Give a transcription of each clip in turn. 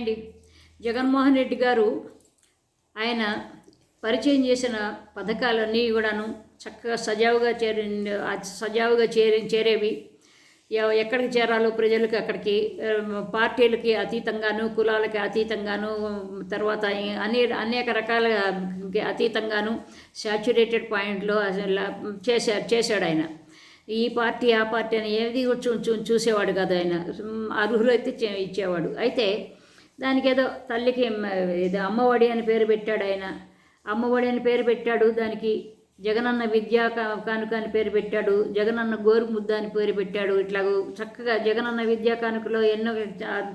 అండి. జగన్మోహన్ రెడ్డి గారు ఆయన పరిచయం చేసిన పథకాలన్నీ కూడాను చక్కగా సజావుగా చేరి సజావుగా చేరి చేరేవి. ఎక్కడికి చేరాలో ప్రజలకు అక్కడికి పార్టీలకి అతీతంగాను కులాలకి అతీతంగాను తర్వాత అనే అనేక రకాల అతీతంగాను శాచ్యురేటెడ్ పాయింట్లో చేశారు చేశాడు చేశాడు ఆయన. ఈ పార్టీ ఆ పార్టీ అని ఏది చూ చూసేవాడు కాదు ఆయన. అర్హులు అర్హులైతే ఇచ్చేవాడు. అయితే దానికి ఏదో తల్లికి ఏదో అమ్మఒడి అని పేరు పెట్టాడు ఆయన. అమ్మఒడి అని పేరు పెట్టాడు దానికి జగనన్న విద్యా కా- కానుక అని పేరు పెట్టాడు జగనన్న గోరు ముద్ద అని పేరు పెట్టాడు. ఇట్లా చక్కగా జగనన్న విద్యా కానుకలో ఎన్నో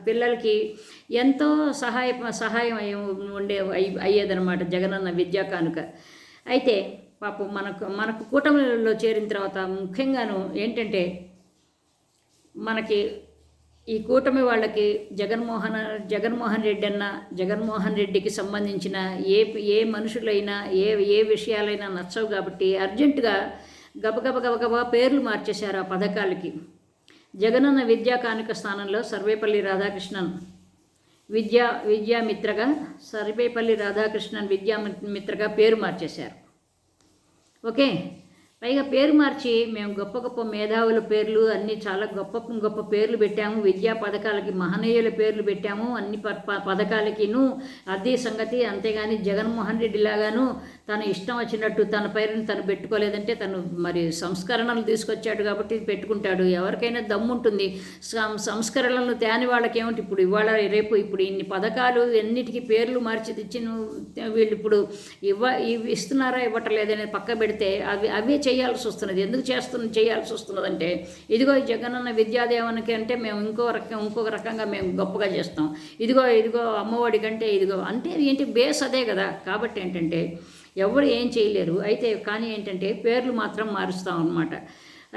పిల్లలకి ఎంతో సహాయ సహాయం అయ్యి ఉండే అయ్యి- అయ్యేదనమాట జగనన్న విద్యా కానుక. అయితే పాపం మనకు మనకు కూటమిలో చేరిన తర్వాత ముఖ్యంగాను ఏంటంటే మనకి ఈ కూటమి వాళ్ళకి జగన్మోహన్ జగన్మోహన్ రెడ్డి అన్న జగన్మోహన్ రెడ్డికి సంబంధించిన ఏ ఏ మనుషులైనా ఏ ఏ విషయాలైనా నచ్చవు కాబట్టి అర్జెంటుగా గబగబ గబగబా పేర్లు మార్చేశారు ఆ పథకాలకి. జగనన్న విద్యా కానుక స్థానంలో సర్వేపల్లి రాధాకృష్ణన్ విద్యా విద్యామిత్రగా సర్వేపల్లి రాధాకృష్ణన్ విద్యామిత్రగా పేరు మార్చేశారు. ఓకే? పైగా పేరు మార్చి మేము గొప్ప గొప్ప మేధావుల పేర్లు అన్నీ చాలా గొప్ప గొప్ప పేర్లు పెట్టాము. విద్యా పథకాలకి మహనీయుల పేర్లు పెట్టాము. అన్ని ప ప- పథకాలకిను అదే సంగతి. అంతేగాని జగన్మోహన్ రెడ్డి లాగాను తన ఇష్టం వచ్చినట్టు తన పేరుని తను పెట్టుకోలేదంటే తను మరి సంస్కరణలు తీసుకొచ్చాడు కాబట్టి పెట్టుకుంటాడు. ఎవరికైనా దమ్ముంటుంది. సంస్కరణలు సం- తేని వాళ్ళకి ఏమిటి ఇప్పుడు ఇవాళ రేపు ఇప్పుడు ఇన్ని పథకాలు ఎన్నిటికీ పేర్లు మార్చి తెచ్చిన వీళ్ళు ఇప్పుడు ఇవ్వ ఇవి ఇస్తున్నారా ఇవ్వట్లేదని పక్క పెడితే అవి అవే చేయాల్సి వస్తున్నది. ఎందుకు చేస్తున్న చేయాల్సి వస్తున్నది అంటే ఇదిగో జగనన్న విద్యాదేవనకి అంటే మేము ఇంకో రకం ఇంకొక రకంగా మేము గొప్పగా చేస్తాం. ఇదిగో ఇదిగో అమ్మఒడి కంటే ఇదిగో అంటే ఏంటి? బేస్ అదే కదా. కాబట్టి ఏంటంటే ఎవరు ఏం చేయలేరు. అయితే కానీ ఏంటంటే పేర్లు మాత్రం మారుస్తాం అన్నమాట.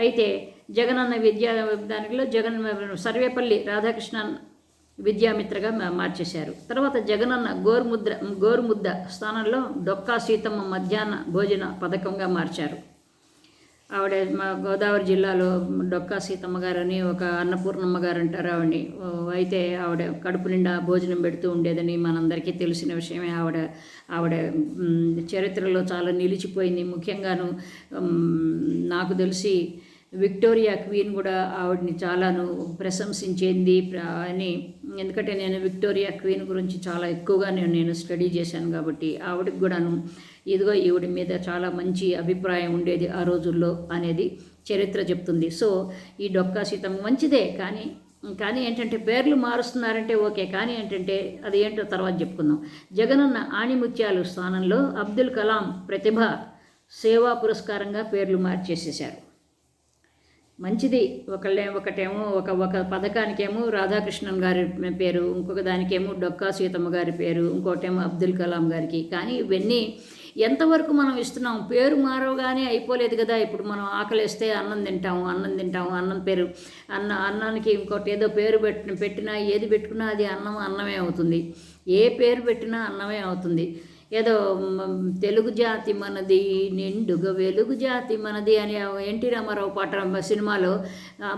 అయితే జగనన్న విద్యా దానిలో జగన్ సర్వేపల్లి రాధాకృష్ణన్ విద్యామిత్రగా మార్చేశారు. తర్వాత జగనన్న గోరుముద్ర గోరుముద్ద స్థానంలో డొక్కా సీతమ్మ మధ్యాహ్న భోజన పథకంగా మార్చారు. ఆవిడ మా గోదావరి జిల్లాలో డొక్కా సీతమ్మ గారు అని ఒక అన్నపూర్ణమ్మ గారు అంటారు ఆవిడని అయితే ఆవిడ కడుపు నిండా భోజనం పెడుతూ ఉండేదని మనందరికీ తెలిసిన విషయమే. ఆవిడ ఆవిడ చరిత్రలో చాలా నిలిచిపోయింది. ముఖ్యంగాను నాకు తెలిసి విక్టోరియా క్వీన్ కూడా ఆవిడని చాలాను ప్రశంసించింది అని ఎందుకంటే నేను విక్టోరియా క్వీన్ గురించి చాలా ఎక్కువగా నేను నేను స్టడీ చేశాను కాబట్టి ఆవిడకి కూడాను ఇదిగో ఈవిడ మీద చాలా మంచి అభిప్రాయం ఉండేది ఆ రోజుల్లో అనేది చరిత్ర చెప్తుంది. సో ఈ డొక్కా సీతం మంచిదే కానీ కానీ ఏంటంటే పేర్లు మారుస్తున్నారంటే ఓకే కానీ ఏంటంటే అది ఏంటో తర్వాత చెప్పుకుందాం. జగనన్న ఆణిముత్యాలు స్థానంలో అబ్దుల్ కలాం ప్రతిభ సేవా పురస్కారంగా పేర్లు మార్చేసేశారు. మంచిది. ఒకళ్ళే ఒకటేమో ఒక ఒక పథకానికేమో రాధాకృష్ణన్ గారి పేరు ఇంకొక దానికేమో డొక్కా సీతమ్మ గారి పేరు ఇంకోటేమో అబ్దుల్ కలాం గారికి. కానీ ఇవన్నీ ఎంతవరకు మనం ఇస్తున్నాం? పేరు మారవగానే అయిపోలేదు కదా. ఇప్పుడు మనం ఆకలిస్తే అన్నం తింటాము అన్నం తింటాము అన్నం పేరు అన్న అన్నానికి ఇంకోటి ఏదో పేరు పెట్టిన పెట్టినా ఏది పెట్టుకున్నా అది అన్నం అన్నమే అవుతుంది. ఏ పేరు పెట్టినా అన్నమే అవుతుంది. ఏదో తెలుగు జాతి మనది నిండుగా వెలుగు జాతి మనది అని ఎన్టీ రామారావు పాట సినిమాలో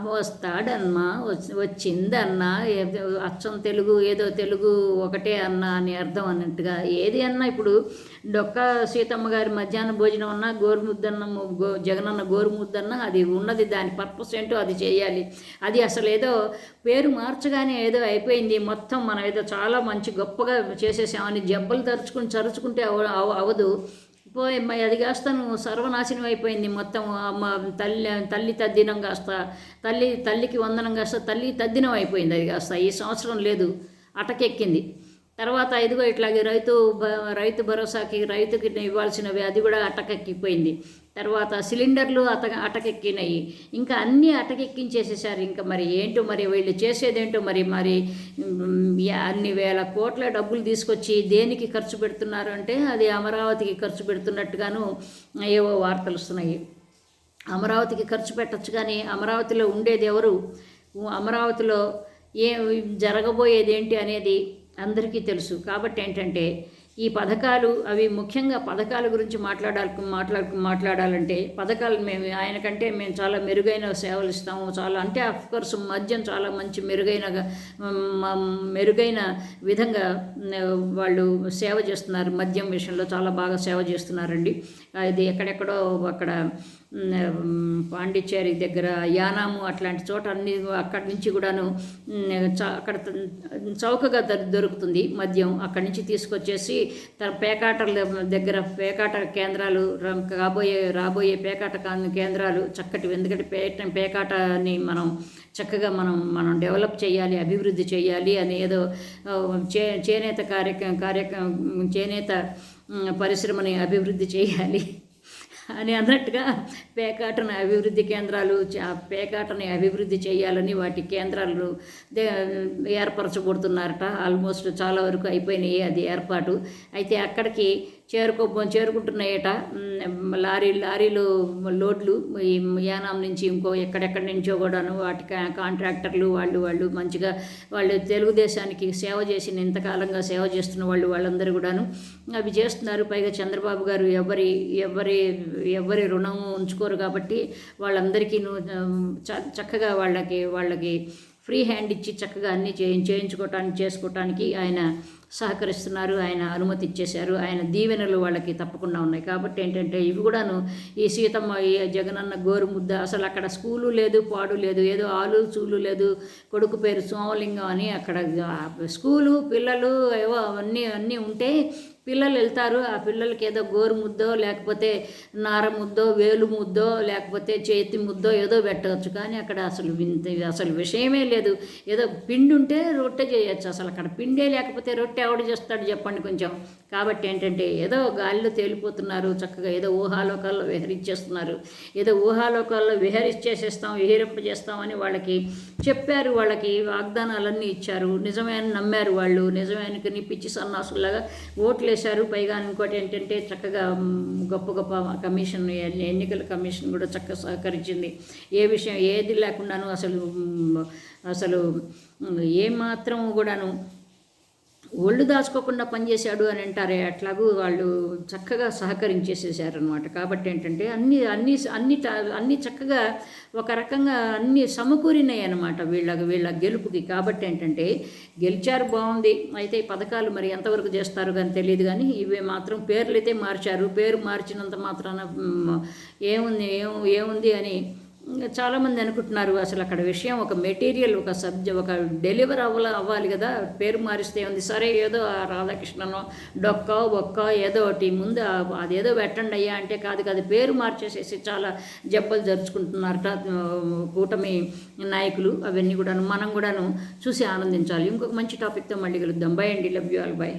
వస్తాడన్నా వచ్చి- వచ్చిందన్నా ఏదో అచ్చం తెలుగు ఏదో తెలుగు ఒకటే అన్నా అని అర్థం అన్నట్టుగా. ఏది అన్నా ఇప్పుడు డొక్క సీతమ్మ గారి మధ్యాహ్న భోజనం అన్నా గోరుముద్దన్న గో జగనన్న గోరుముద్దన్న అది ఉన్నది దాని పర్పస్ ఏంటో అది చేయాలి. అది అసలు ఏదో పేరు మార్చగానే ఏదో అయిపోయింది. మొత్తం మనం ఏదో చాలా మంచి గొప్పగా చేసేసామని జబ్బలు తరుచుకుని చరుచు అవ- అవ- అవదు. పోయి అది కాస్తాను సర్వనాశనం అయిపోయింది మొత్తం. అమ్మ తల్లి తల్లి తద్దినం కాస్త తల్లి తల్లికి వందనం కాస్త తల్లి తద్దినం అయిపోయింది అది కాస్త. ఈ సంవత్సరం లేదు. అటకెక్కింది. తర్వాత ఇదిగో ఇట్లాగే రైతు రైతు భరోసాకి రైతుకి ఇవ్వాల్సినవి అది కూడా అటకెక్కిపోయింది. తర్వాత సిలిండర్లు అట అటకెక్కినాయి. ఇంకా అన్నీ అటకెక్కించేసేసారు. ఇంకా మరి ఏంటో మరి వీళ్ళు చేసేదేంటో మరి మరి అన్ని వేల కోట్ల డబ్బులు తీసుకొచ్చి దేనికి ఖర్చు పెడుతున్నారు అంటే అది అమరావతికి ఖర్చు పెడుతున్నట్టుగాను ఏవో వార్తలు వస్తున్నాయి. అమరావతికి ఖర్చు పెట్టచ్చు కానీ అమరావతిలో ఉండేది ఎవరు? అమరావతిలో ఏ జరగబోయేది ఏంటి అనేది అందరికీ తెలుసు. కాబట్టి ఏంటంటే ఈ పథకాలు అవి ముఖ్యంగా పథకాల గురించి మాట్లాడాలి మాట్లాడు మాట్లాడాలంటే పథకాలు మేము ఆయన కంటే మేము చాలా మెరుగైన సేవలు ఇస్తాము. చాలా అంటే కోర్స్ మద్యం చాలా మంచి మెరుగైన మ- మెరుగైన విధంగా వాళ్ళు సేవ చేస్తున్నారు. మద్యం విషయంలో చాలా బాగా సేవ చేస్తున్నారండి. ఇది ఎక్కడెక్కడో అక్కడ పాండిచ్చేరి దగ్గర యానాము అట్లాంటి చోట అన్ని అక్కడి నుంచి కూడాను చ- అక్కడ చౌకగా దొరుకుతుంది మద్యం. అక్కడి నుంచి తీసుకొచ్చేసి తన పేకాటల దగ్గర పేకాట కేంద్రాలు కాబోయే రాబోయే పేకాట కేంద్రాలు చక్కటి ఎందుకంటే పేట పేకాటని మనం చక్కగా మనం మనం డెవలప్ చేయాలి అభివృద్ధి చేయాలి అని ఏదో చే చేనేత కార్యక్రమం కార్యక్రమం చేనేత పరిశ్రమని అభివృద్ధి చేయాలి. అని అన్నట్టుగా పేకాటను అభివృద్ధి కేంద్రాలు పేకాటని అభివృద్ధి చేయాలని వాటి కేంద్రాలు ఏర్పరచబడుతున్నారట. ఆల్మోస్ట్ చాలా వరకు అయిపోయినాయి అది ఏర్పాటు. అయితే అక్కడికి చేరుకో చేరుకుంటున్నాయట. లారీ లారీలు లోడ్లు ఈ యానాం నుంచి ఇంకో ఎక్కడెక్కడి నుంచో కూడాను వాటి కా- కాంట్రాక్టర్లు వాళ్ళు వాళ్ళు మంచిగా వాళ్ళు తెలుగుదేశానికి సేవ చేసిన ఇంతకాలంగా సేవ చేస్తున్న వాళ్ళు వాళ్ళందరూ కూడాను అవి చేస్తున్నారు. పైగా చంద్రబాబు గారు ఎవరి ఎవరి ఎవరి రుణం ఉంచుకోరు కాబట్టి వాళ్ళందరికీ చక్కగా వాళ్ళకి వాళ్ళకి ఫ్రీ హ్యాండ్ ఇచ్చి చక్కగా అన్నీ చేయించుకోవటానికి చేసుకోవటానికి ఆయన సహకరిస్తున్నారు. ఆయన అనుమతి ఇచ్చేశారు. ఆయన దీవెనలు వాళ్ళకి తప్పకుండా ఉన్నాయి. కాబట్టి ఏంటంటే ఇవి కూడాను ఈ సీతమ్మ ఈ జగనన్న గోరు ముద్ద అసలు అక్కడ స్కూలు లేదు పాడు లేదు ఏదో ఆలు చూలు లేదు కొడుకు పేరు సోమలింగం అని అక్కడ స్కూలు పిల్లలు ఏవో అవన్నీ అన్నీ ఉంటే పిల్లలు వెళ్తారు ఆ పిల్లలకి ఏదో గోరు ముద్దో లేకపోతే నార ముద్దో వేలు ముద్దో లేకపోతే చేతి ముద్దో ఏదో పెట్టవచ్చు. కానీ అక్కడ అసలు వింత అసలు విషయమే లేదు. ఏదో పిండి ఉంటే రొట్టె చేయొచ్చు అసలు అక్కడ. పిండే లేకపోతే రొట్టె ఎవడు చేస్తాడు చెప్పండి కొంచెం. కాబట్టి ఏంటంటే ఏదో గాలిలో తేలిపోతున్నారు చక్కగా ఏదో ఊహాలోకాల్లో విహరించేస్తున్నారు. ఏదో ఊహాలోకాల్లో విహరించేసేస్తాం విహరింపజేస్తామని వాళ్ళకి చెప్పారు. వాళ్ళకి వాగ్దానాలన్నీ ఇచ్చారు. నిజమే అని నమ్మారు వాళ్ళు. నిజమే అని పిచ్చి సన్నాసులాగా ఓట్లేసి చేశారు. పైగా ఇంకోటి ఏంటంటే చక్కగా గొప్ప గొప్ప కమిషన్ ఎన్నికల కమిషన్ కూడా చక్కగా సహకరించింది. ఏ విషయం ఏది లేకుండాను అసలు అసలు ఏమాత్రం కూడాను ఒళ్ళు దాచుకోకుండా పనిచేశాడు అని అంటారే అట్లాగూ వాళ్ళు చక్కగా సహకరించేసేసారనమాట కాబట్టి ఏంటంటే అన్ని అన్ని అన్ని అన్ని చక్కగా ఒక రకంగా అన్ని సమకూరినాయి అనమాట వీళ్ళ వీళ్ళ గెలుపుకి. కాబట్టి ఏంటంటే గెలిచారు బాగుంది అయితే పథకాలు మరి ఎంతవరకు చేస్తారు కానీ తెలియదు కానీ ఇవి మాత్రం పేర్లు అయితే మార్చారు. పేరు మార్చినంత మాత్రాన ఏముంది ఏం ఏముంది అని ఇంకా చాలామంది అనుకుంటున్నారు అసలు అక్కడ విషయం ఒక మెటీరియల్ ఒక సబ్జెక్ట్ ఒక డెలివర్ అవ్వాల అవ్వాలి కదా పేరు మారిస్తే ఉంది. సరే ఏదో ఆ రాధాకృష్ణనో డొక్క ఒక్క ఏదో ఒకటి ముందు అదేదో పెట్టండి అయ్యా అంటే కాదు కాదు పేరు మార్చేసేసి చాలా జబ్బలు జరుచుకుంటున్నారట కూటమి నాయకులు అవన్నీ కూడాను మనం కూడాను చూసి ఆనందించాలి. ఇంకొక మంచి టాపిక్తో మళ్ళీ కలుద్దాం. బై అండి. Love you all by